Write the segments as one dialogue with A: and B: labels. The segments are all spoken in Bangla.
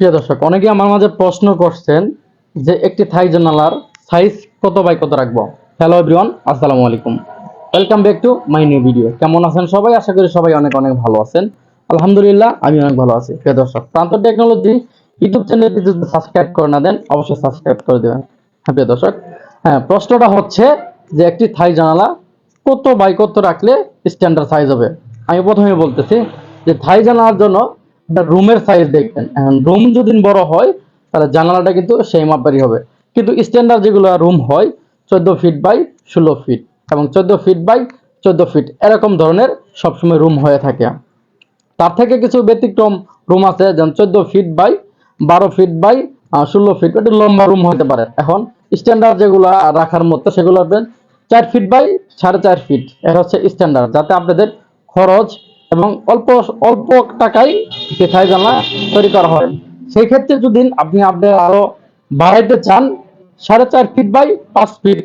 A: প্রিয় দর্শক অনেকে আমার মাঝে প্রশ্ন করছেন যে একটি থাই জানালার সাইজ কত বাই কত রাখব? হ্যালো এভরিওয়ান আসসালামু আলাইকুম। Welcome back to my new video কেমন আছেন সবাই? আশা করি সবাই অনেক অনেক ভালো আছেন। আলহামদুলিল্লাহ, আমি অনেক ভালো আছি। প্রিয় দর্শক প্রান্ত টেকনোলজি ইউটিউব চ্যানেলটি যদি সাবস্ক্রাইব করে না দেন, অবশ্যই সাবস্ক্রাইব করে দেবেন। হ্যাঁ প্রিয় দর্শক হ্যাঁ প্রশ্নটা হচ্ছে যে একটি থাই জানালা কত বাই কত রাখলে স্ট্যান্ডার্ড সাইজ হবে? আমি প্রথমে বলতেছি যে থাই জানালার জন্য রুমের সাইজ দেখবেন। রুম যদি বড় হয়, তাহলে জানালাটা কিন্তু সেই মাপেরই হবে। কিন্তু স্ট্যান্ডার্ড যেগুলো রুম হয়, চোদ্দ ফিট বাই ষোলো ফিট এবং চোদ্দ ফিট বাই চোদ্দ ফিট এরকম ধরনের সবসময় রুম হয়ে থাকে। তার থেকে কিছু ব্যতিক্রম রুম আছে, যেমন চোদ্দ ফিট বাই বারো ফিট বাই ষোলো ফিট একটু লম্বা রুম হতে পারে। এখন স্ট্যান্ডার্ড যেগুলো রাখার মতো সেগুলো চার ফিট বাই সাড়ে চার ফিট এটা হচ্ছে স্ট্যান্ডার্ড যাতে আপনাদের খরচ এবং অল্প অল্প টাকায় সেথায় জানলা তৈরি করা হয়। সেই ক্ষেত্রে যদি আপনি আপনার আরও বাড়াইতে চান সাড়ে চার ফিট বাই পাঁচ ফিট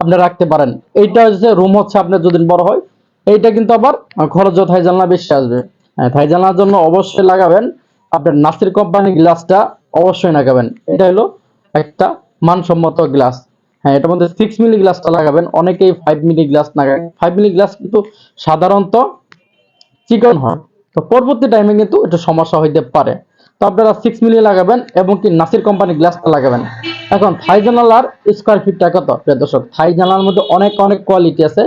A: আপনি রাখতে পারেন। এইটা হচ্ছে রুম হচ্ছে আপনার যদি বড় হয় এইটা কিন্তু আবার খরচ থাই জানলা বেশি আসবে। হ্যাঁ, থাই জানলার জন্য অবশ্যই লাগাবেন আপনার নাসির কোম্পানি গ্লাসটা অবশ্যই লাগাবেন। এটা হলো একটা মানসম্মত গ্লাস। হ্যাঁ এটার মধ্যে সিক্স মিলি গ্লাসটা লাগাবেন। অনেকেই ফাইভ মিলি গ্লাস লাগায়। ফাইভ মিলি গ্লাস কিন্তু সাধারণত চিকন হয়? তো পরবর্তী টাইমে কিন্তু একটু সমস্যা হইতে পারে। তো আপনারা সিক্স মিলি লাগাবেন এবং কি নাসির কোম্পানি গ্লাসটা লাগাবেন। এখন থাই জানালার স্কোয়ার ফিটটা কত? প্রিয় দর্শক থাই জানালার মধ্যে অনেক অনেক কোয়ালিটি আছে।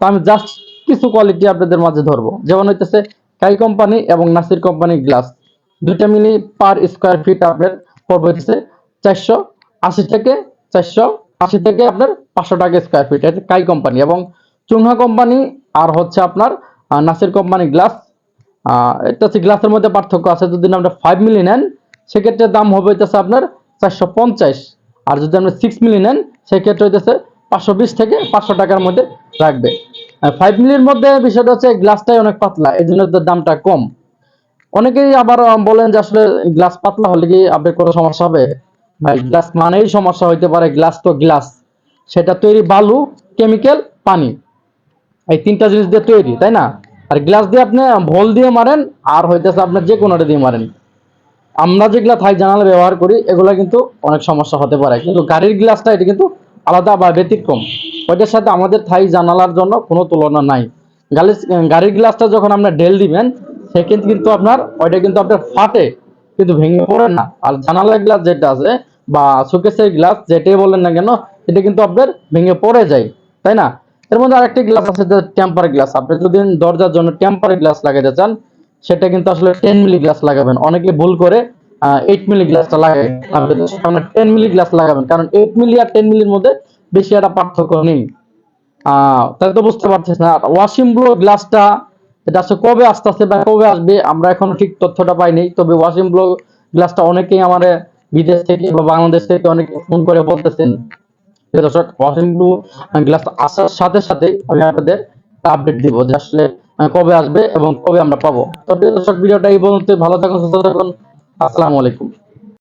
A: তো আমি জাস্ট কিছু কোয়ালিটি আপনাদের মাঝে ধরবো। যেমন হইতেছে কাই কোম্পানি এবং নাসির কোম্পানি গ্লাস দুইটা মিলি পার স্কোয়ার ফিট আপনার পড়বে হচ্ছে চারশো আশি থেকে চারশো আশি থেকে আপনার পাঁচশো টাকা স্কোয়ার ফিট এটা কাই কোম্পানি এবং চুংহা কোম্পানি আর হচ্ছে আপনার নাসির কোম্পানি গ্লাস। এটা হচ্ছে গ্লাসের মধ্যে পার্থক্য আছে, যদি আপনি ফাইভ মিলি নেন, সেক্ষেত্রে দাম হবে হইতেছে আপনার চারশো পঞ্চাশ। আর যদি আপনি সিক্স মিলি নেন, সেক্ষেত্রে হইতেছে পাঁচশো বিশ থেকে পাঁচশো টাকার মধ্যে রাখবে। ফাইভ মিলির মধ্যে বিষয়টা হচ্ছে গ্লাসটাই অনেক পাতলা, এই জন্য দামটা কম। অনেকেই আবার বলেন যে আসলে গ্লাস পাতলা হলে কি আপনার কোনো সমস্যা হবে? গ্লাস মানেই সমস্যা হইতে পারে, গ্লাস তো গ্লাস। সেটা তৈরি বালু কেমিক্যাল পানি। এই তিনটা জিনিস দিয়ে তৈরি, তাই না? আর গ্লাস দিয়ে আপনি ভোল দিয়ে মারেন, আর হইতেছে আপনার যে কোনোটা দিয়ে মারেন। আমরা যেগুলা থাই জানালা ব্যবহার করি, এগুলা কিন্তু অনেক সমস্যা হতে পারে। কিন্তু গাড়ির গ্লাসটা, এটা কিন্তু আলাদা বা ব্যতিক্রম। ওইটার সাথে আমাদের থাই জানালার জন্য কোনো তুলনা নাই। গাড়ির গাড়ির গ্লাসটা যখন আপনার ডেল দিবেন সেক্ষেত্রে কিন্তু আপনার, ওইটা কিন্তু আপনার ফাটে, কিন্তু ভেঙে পড়ে না। আর জানালার গ্লাস যেটা আছে, বা শোকেসের গ্লাস, যেটাই বলেন না কেন, এটা কিন্তু আপনার ভেঙে পড়ে যায়, তাই না? এর মধ্যে আরেকটি গ্লাস আছে যে টেম্পার গ্লাস আপনি যদি দরজার জন্য টেম্পার গ্লাস লাগাতে চান, সেটা কিন্তু আসলে টেন মিলি গ্লাস লাগাবেন। অনেকে ভুল করে এইট মিলি গ্লাসটা লাগায়। আপনার টেন মিলি গ্লাস লাগাবেন। কারণ এইট মিলি আর টেন মিলির মধ্যে বেশি একটা পার্থক্য নেই। তাহলে তো বুঝতে পারছিস না ওয়াশিং ব্লো গ্লাসটা এটা আসলে কবে আসতেছে বা কবে আসবে, আমরা এখনও ঠিক তথ্যটা পাইনি। তবে ওয়াশিং ব্লো গ্লাসটা অনেকেই আমার বিদেশ থেকে বা বাংলাদেশ থেকে অনেকে ফোন করে বলতেছেন। আসার সাথে সাথে আমি আপনাদের আপডেট দিব যে আসলে কবে আসবে এবং কবে আমরা পাবো। তো দর্শক, ভিডিওটা এই পর্যন্ত ভালো থাকুন, সুস্থ থাকুন। আসসালামু আলাইকুম।